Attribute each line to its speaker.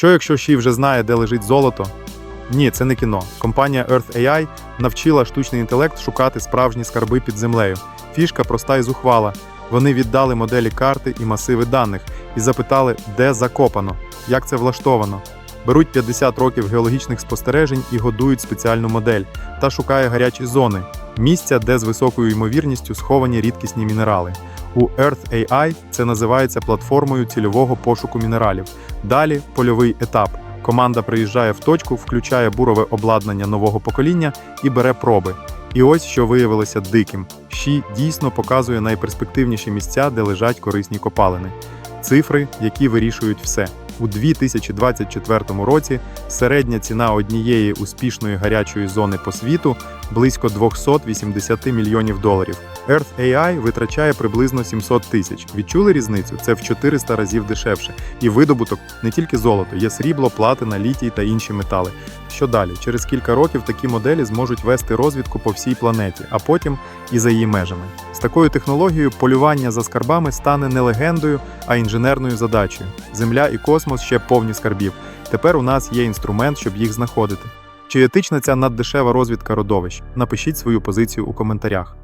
Speaker 1: Що якщо Ші вже знає, де лежить золото? Ні, це не кіно. Компанія Earth AI навчила штучний інтелект шукати справжні скарби під землею. Фішка проста і зухвала. Вони віддали моделі карти і масиви даних і запитали, де закопано, як це влаштовано. Беруть 50 років геологічних спостережень і годують спеціальну модель та шукає гарячі зони, місця, де з високою ймовірністю сховані рідкісні мінерали. У Earth AI це називається платформою цільового пошуку мінералів. Далі польовий етап. Команда приїжджає в точку, включає бурове обладнання нового покоління і бере проби. І ось що виявилося диким: Ші дійсно показує найперспективніші місця, де лежать корисні копалини. Цифри, які вирішують все. У 2024 році середня ціна однієї успішної гарячої зони по світу близько 280 мільйонів доларів. Earth AI витрачає приблизно 700 тисяч. Відчули різницю? Це в 400 разів дешевше. І видобуток не тільки золото, є срібло, платина, літій та інші метали. Що далі? Через кілька років такі моделі зможуть вести розвідку по всій планеті, а потім і за її межами. З такою технологією полювання за скарбами стане не легендою, а інженерною задачею. Земля і космос ще повні скарбів. Тепер у нас є інструмент, щоб їх знаходити. Чи етична ця наддешева розвідка родовищ? Напишіть свою позицію у коментарях.